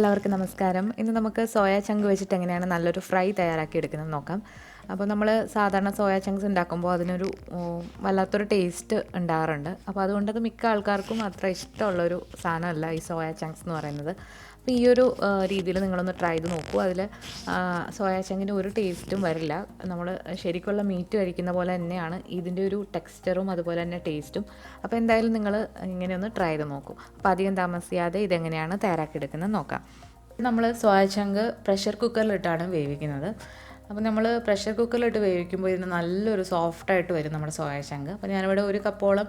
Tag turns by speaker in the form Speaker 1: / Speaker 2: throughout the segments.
Speaker 1: എല്ലാവർക്കും നമസ്കാരം. ഇന്ന് നമുക്ക് സോയ ചങ്ക് വെച്ചിട്ട് എങ്ങനെയാണ് നല്ലൊരു ഫ്രൈ തയ്യാറാക്കി എടുക്കുന്നത് നോക്കാം. അപ്പോൾ നമ്മൾ സാധാരണ സോയ ചങ്ക്സ് ഉണ്ടാക്കുമ്പോൾ അതിനൊരു വല്ലാത്തൊരു ടേസ്റ്റ് ഉണ്ടാകാറുണ്ട്. അപ്പോൾ അതുകൊണ്ട് അത് മിക്ക ആൾക്കാർക്കും അത്ര ഇഷ്ടമുള്ളൊരു സാധനമല്ല ഈ സോയ ചങ്ക്സ് എന്ന് പറയുന്നത്. അപ്പോൾ ഈ ഒരു രീതിയിൽ നിങ്ങളൊന്ന് ട്രൈ ചെയ്ത് നോക്കൂ. അതിൽ സോയ ഒരു ടേസ്റ്റും വരില്ല. നമ്മൾ ശരിക്കുള്ള മീറ്റ് കഴിക്കുന്ന പോലെ തന്നെയാണ് ഇതിന്റെ ഒരു ടെക്സ്ചറും അതുപോലെ തന്നെ ടേസ്റ്റും അപ്പോൾ എന്തായാലും നിങ്ങൾ ഇങ്ങനെ ഒന്ന് ട്രൈ ചെയ്ത് നോക്കൂ. അപ്പോൾ അധികം താമസിയാതെ ഇതെങ്ങനെയാണ് തയ്യാറാക്കിയെടുക്കുന്നത് നോക്കാം. നമ്മൾ സോയാചങ്ക് പ്രഷർ കുക്കറിലിട്ടാണ് വേവിക്കുന്നത്. അപ്പോൾ നമ്മൾ പ്രഷർ കുക്കറിലിട്ട് വേവിക്കുമ്പോൾ ഇതിന് നല്ലൊരു സോഫ്റ്റായിട്ട് വരും നമ്മുടെ സോയാശങ്ക് അപ്പോൾ ഞാനിവിടെ ഒരു കപ്പോളം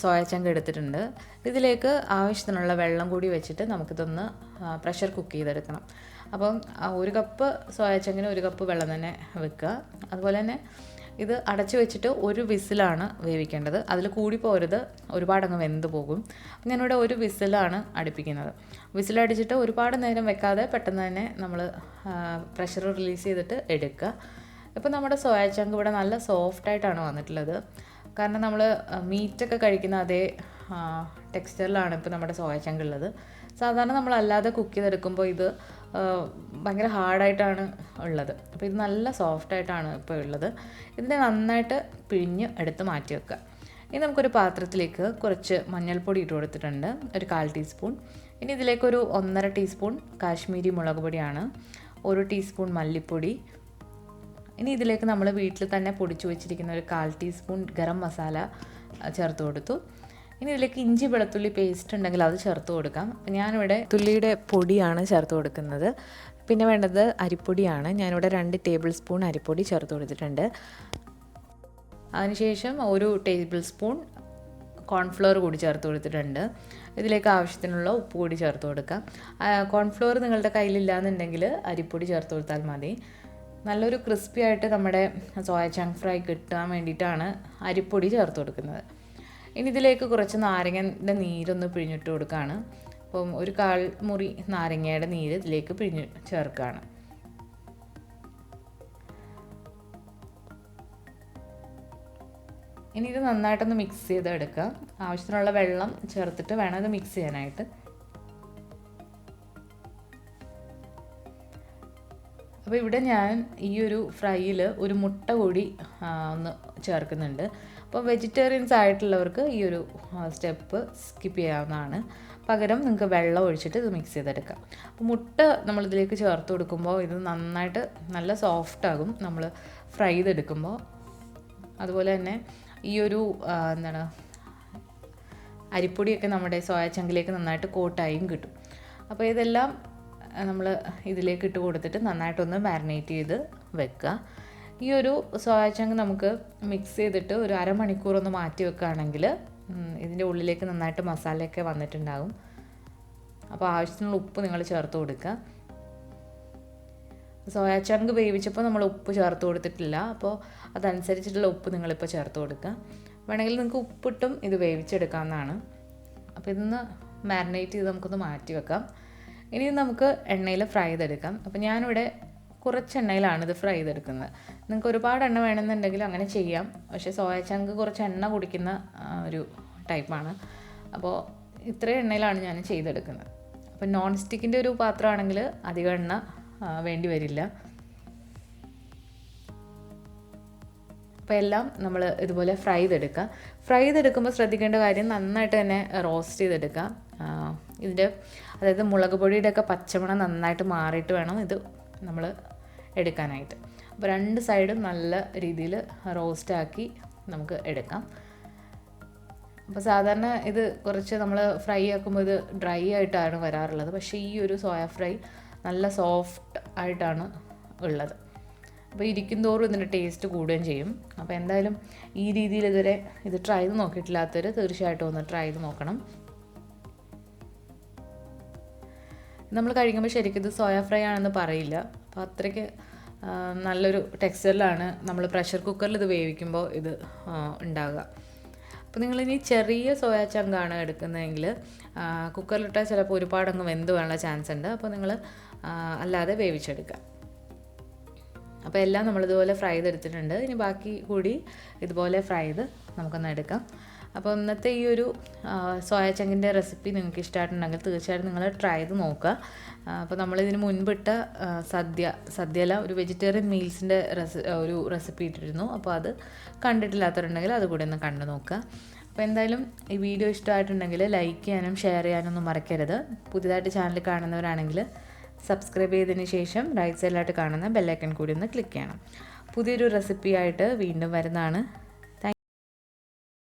Speaker 1: സോയാശങ്ക് എടുത്തിട്ടുണ്ട്. ഇതിലേക്ക് ആവശ്യത്തിനുള്ള വെള്ളം കൂടി വെച്ചിട്ട് നമുക്കിതൊന്ന് പ്രഷർ കുക്ക് ചെയ്തെടുക്കണം. അപ്പം ഒരു കപ്പ് സോയ ഒരു കപ്പ് വെള്ളം തന്നെ വെക്കുക. അതുപോലെ തന്നെ ഇത് അടച്ചു വെച്ചിട്ട് ഒരു വിസിലാണ് വേവിക്കേണ്ടത്. അതിൽ കൂടി പോരുത് ഒരുപാടങ്ങ് വെന്ത് പോകും. ഞാനിവിടെ ഒരു വിസിലാണ് അടുപ്പിക്കുന്നത്. വിസിലടിച്ചിട്ട് ഒരുപാട് നേരം വെക്കാതെ പെട്ടെന്ന് തന്നെ നമ്മൾ പ്രഷർ റിലീസ് ചെയ്തിട്ട് എടുക്കുക. ഇപ്പോൾ നമ്മുടെ സോയ ചങ്ക് ഇവിടെ നല്ല സോഫ്റ്റായിട്ടാണ് വന്നിട്ടുള്ളത്. കാരണം നമ്മൾ മീറ്റൊക്കെ കഴിക്കുന്ന അതേ ടെക്സ്ചറിലാണ് ഇപ്പോൾ നമ്മുടെ സോയ ചങ്ക് ഉള്ളത്. സാധാരണ നമ്മൾ അല്ലാതെ കുക്ക് ചെയ്തെടുക്കുമ്പോൾ ഇത് ഭയങ്കര ഹാർഡായിട്ടാണ് ഉള്ളത്. അപ്പോൾ ഇത് നല്ല സോഫ്റ്റ് ആയിട്ടാണ് ഇപ്പോൾ ഉള്ളത്. ഇതിനെ നന്നായിട്ട് പിഴിഞ്ഞ് എടുത്ത് മാറ്റി വെക്കുക. ഇനി നമുക്കൊരു പാത്രത്തിലേക്ക് കുറച്ച് മഞ്ഞൾപ്പൊടി ഇട്ട് കൊടുത്തിട്ടുണ്ട്. ഒരു കാൽ ടീസ്പൂൺ. ഇനി ഇതിലേക്കൊരു ഒന്നര ടീസ്പൂൺ കാശ്മീരി മുളക് പൊടിയാണ്. ഒരു ടീസ്പൂൺ മല്ലിപ്പൊടി. ഇനി ഇതിലേക്ക് നമ്മൾ വീട്ടിൽ തന്നെ പൊടിച്ചു വെച്ചിരിക്കുന്ന ഒരു കാൽ ടീസ്പൂൺ ഗരം മസാല ചേർത്ത് കൊടുത്തു. ഇനി ഇതിലേക്ക് ഇഞ്ചി വെളുത്തുള്ളി പേസ്റ്റ് ഉണ്ടെങ്കിൽ അത് ചേർത്ത് കൊടുക്കാം. ഞാനിവിടെ തുള്ളിയുടെ പൊടിയാണ് ചേർത്ത് കൊടുക്കുന്നത്. പിന്നെ വേണ്ടത് അരിപ്പൊടിയാണ്. ഞാനിവിടെ രണ്ട് ടേബിൾ സ്പൂൺ അരിപ്പൊടി ചേർത്ത് കൊടുത്തിട്ടുണ്ട്. അതിനുശേഷം ഒരു ടേബിൾ സ്പൂൺ കോൺഫ്ലോർ കൂടി ചേർത്ത് കൊടുത്തിട്ടുണ്ട്. ഇതിലേക്ക് ആവശ്യത്തിനുള്ള ഉപ്പ് കൂടി ചേർത്ത് കൊടുക്കാം. കോൺഫ്ലോർ നിങ്ങളുടെ കയ്യിലില്ലാന്നുണ്ടെങ്കിൽ അരിപ്പൊടി ചേർത്ത് കൊടുത്താൽ മതി. നല്ലൊരു ക്രിസ്പി ആയിട്ട് നമ്മുടെ സോയ ചങ്ക് ഫ്രൈ കിട്ടാൻ വേണ്ടിയിട്ടാണ് അരിപ്പൊടി ചേർത്ത് കൊടുക്കുന്നത്. ഇനി ഇതിലേക്ക് കുറച്ച് നാരങ്ങന്റെ നീരൊന്ന് പിഴിഞ്ഞിട്ട് കൊടുക്കുകയാണ്. അപ്പം ഒരു കാൽ മുറി നാരങ്ങയുടെ നീര് ഇതിലേക്ക് പിഴിഞ്ഞ് ചേർക്കുകയാണ് ഇനി ഇത് നന്നായിട്ടൊന്ന് മിക്സ് ചെയ്ത് എടുക്കുക ആവശ്യത്തിനുള്ള വെള്ളം ചേർത്തിട്ട് വേണം ഇത് മിക്സ് ചെയ്യാനായിട്ട്. അപ്പോൾ ഇവിടെ ഞാൻ ഈ ഒരു ഫ്രൈയിൽ ഒരു മുട്ട കൂടി ഒന്ന് ചേർക്കുന്നുണ്ട്. അപ്പോൾ വെജിറ്റേറിയൻസ് ആയിട്ടുള്ളവർക്ക് ഈ ഒരു സ്റ്റെപ്പ് സ്കിപ്പ് ചെയ്യാവുന്നതാണ്. പകരം നിങ്ങൾക്ക് വെള്ളം ഒഴിച്ചിട്ട് ഇത് മിക്സ് ചെയ്തെടുക്കാം. അപ്പോൾ മുട്ട നമ്മളിതിലേക്ക് ചേർത്ത് കൊടുക്കുമ്പോൾ ഇത് നന്നായിട്ട് നല്ല സോഫ്റ്റ് ആകും. നമ്മൾ ഫ്രൈ ചെയ്തെടുക്കുമ്പോൾ. അതുപോലെ തന്നെ ഈ ഒരു എന്താണ് അരിപ്പൊടിയൊക്കെ നമ്മുടെ സോയ ചങ്കിലേക്ക് നന്നായിട്ട് കോട്ടായും കിട്ടും. അപ്പോൾ ഇതെല്ലാം നമ്മൾ ഇതിലേക്ക് ഇട്ട് കൊടുത്തിട്ട് നന്നായിട്ടൊന്ന് മാരിനേറ്റ് ചെയ്ത് വെക്കുക. ഈ ഒരു സോയാ ചങ്ക് നമുക്ക് മിക്സ് ചെയ്തിട്ട് ഒരു അരമണിക്കൂർ ഒന്ന് മാറ്റി വെക്കുകയാണെങ്കിൽ ഇതിന്റെ ഉള്ളിലേക്ക് നന്നായിട്ട് മസാലയൊക്കെ വന്നിട്ടുണ്ടാകും. അപ്പോൾ ആവശ്യത്തിനുള്ള ഉപ്പ് നിങ്ങൾ ചേർത്ത് കൊടുക്കുക. സോയാ ചങ്ക് വേവിച്ചപ്പോൾ നമ്മൾ ഉപ്പ് ചേർത്ത് കൊടുത്തിട്ടില്ല. അപ്പോൾ അതനുസരിച്ചിട്ടുള്ള ഉപ്പ് നിങ്ങളിപ്പോൾ ചേർത്ത് കൊടുക്കുക. വേണമെങ്കിൽ നിങ്ങൾക്ക് ഉപ്പിട്ടും ഇത് വേവിച്ചെടുക്കാവുന്നതാണ്. അപ്പോൾ ഇതൊന്ന് മാരിനേറ്റ് ചെയ്ത് നമുക്കൊന്ന് മാറ്റി വെക്കാം. ഇനി നമുക്ക് എണ്ണയിൽ ഫ്രൈ ചെയ്തെടുക്കാം. അപ്പോൾ ഞാനിവിടെ കുറച്ച് എണ്ണയിലാണ് ഇത് ഫ്രൈ ചെയ്തെടുക്കുന്നത്. നിങ്ങൾക്ക് ഒരുപാട് എണ്ണ വേണമെന്നുണ്ടെങ്കിൽ അങ്ങനെ ചെയ്യാം. പക്ഷേ സോയ ചങ്ക് കുറച്ച് എണ്ണ കുടിക്കുന്ന ഒരു ടൈപ്പാണ്. അപ്പോൾ ഇത്രയും എണ്ണയിലാണ് ഞാൻ ചെയ്തെടുക്കുന്നത്. അപ്പോൾ നോൺ സ്റ്റിക്കിന്റെ ഒരു പാത്രമാണെങ്കിൽ അധികം എണ്ണ വേണ്ടി വരില്ല. അപ്പോൾ എല്ലാം നമ്മൾ ഇതുപോലെ ഫ്രൈ ചെയ്തെടുക്കുക ഫ്രൈ ചെയ്തെടുക്കുമ്പോൾ ശ്രദ്ധിക്കേണ്ട കാര്യം നന്നായിട്ട് തന്നെ റോസ്റ്റ് ചെയ്തെടുക്കുക ഇതിന്റെ അതായത് മുളക് പൊടിയുടെ ഒക്കെ പച്ചമണം നന്നായിട്ട് മാറിയിട്ട് വേണം ഇത് നമ്മൾ എടുക്കാനായിട്ട്. അപ്പോൾ രണ്ട് സൈഡും നല്ല രീതിയിൽ റോസ്റ്റാക്കി നമുക്ക് എടുക്കാം. അപ്പോൾ സാധാരണ ഇത് കുറച്ച് നമ്മൾ ഫ്രൈ ആക്കുമ്പോൾ ഇത് ഡ്രൈ ആയിട്ടാണ് വരാറുള്ളത്. പക്ഷേ ഈ ഒരു സോയ ഫ്രൈ നല്ല സോഫ്റ്റ് ആയിട്ടാണ് ഉള്ളത്. അപ്പോൾ ഇരിക്കും തോറും ഇതിന്റെ ടേസ്റ്റ് കൂടുകയും ചെയ്യും. അപ്പോൾ എന്തായാലും ഈ രീതിയിൽ ഇതുവരെ ഇത് ട്രൈ ചെയ്ത് നോക്കിയിട്ടില്ലാത്തവർ തീർച്ചയായിട്ടും ഒന്ന് ട്രൈ ചെയ്ത് നോക്കണം. നമ്മൾ കഴിക്കുമ്പോൾ ശരിക്കും ഇത് സോയ ഫ്രൈ ആണെന്ന് പറയില്ല. അപ്പോൾ അത്രയ്ക്ക് നല്ലൊരു ടെക്സ്ചറിലാണ് നമ്മൾ പ്രഷർ കുക്കറിൽ ഇത് വേവിക്കുമ്പോൾ ഇത് ഉണ്ടാകുക അപ്പോൾ നിങ്ങളിനി ചെറിയ സോയാ ചങ്കാണ് എടുക്കുന്നതെങ്കിൽ കുക്കറിലിട്ടാൽ ചിലപ്പോൾ ഒരുപാടങ്ങ് വെന്ത് വേണ്ട ചാൻസ് ഉണ്ട് അപ്പോൾ നിങ്ങൾ അല്ലാതെ വേവിച്ചെടുക്കുക. അപ്പോൾ എല്ലാം നമ്മളിതുപോലെ ഫ്രൈ ചെയ്തെടുത്തിട്ടുണ്ട്. ഇനി ബാക്കി കൂടി ഇതുപോലെ ഫ്രൈ ചെയ്ത് നമുക്കൊന്ന് എടുക്കാം. അപ്പോൾ ഇന്നത്തെ ഈ ഒരു സോയ ചങ്കിന്റെ റെസിപ്പി നിങ്ങൾക്ക് ഇഷ്ടമായിട്ടുണ്ടെങ്കിൽ തീർച്ചയായിട്ടും നിങ്ങൾ ട്രൈ ചെയ്ത് നോക്കുക. അപ്പോൾ നമ്മളിതിന് മുൻപിട്ട സദ്യ സദ്യല ഒരു വെജിറ്റേറിയൻ മീൽസിന്റെ റെസി ഒരു റെസിപ്പി ഇട്ടിരുന്നു. അപ്പോൾ അത് കണ്ടിട്ടില്ലാത്തവരുണ്ടെങ്കിൽ അതുകൂടെ ഒന്ന് കണ്ടു നോക്കുക. അപ്പോൾ എന്തായാലും ഈ വീഡിയോ ഇഷ്ടമായിട്ടുണ്ടെങ്കിൽ ലൈക്ക് ചെയ്യാനും ഷെയർ ചെയ്യാനൊന്നും മറക്കരുത്. പുതിയതായിട്ട് ചാനൽ കാണുന്നവരാണെങ്കിൽ സബ്സ്ക്രൈബ് ചെയ്തതിന് ശേഷം റൈറ്റ് സൈഡിലായിട്ട് കാണുന്ന ബെല്ലൈക്കൺ കൂടി ഒന്ന് ക്ലിക്ക് ചെയ്യണം. പുതിയൊരു റെസിപ്പിയായിട്ട് വീണ്ടും വരുന്നതാണ്.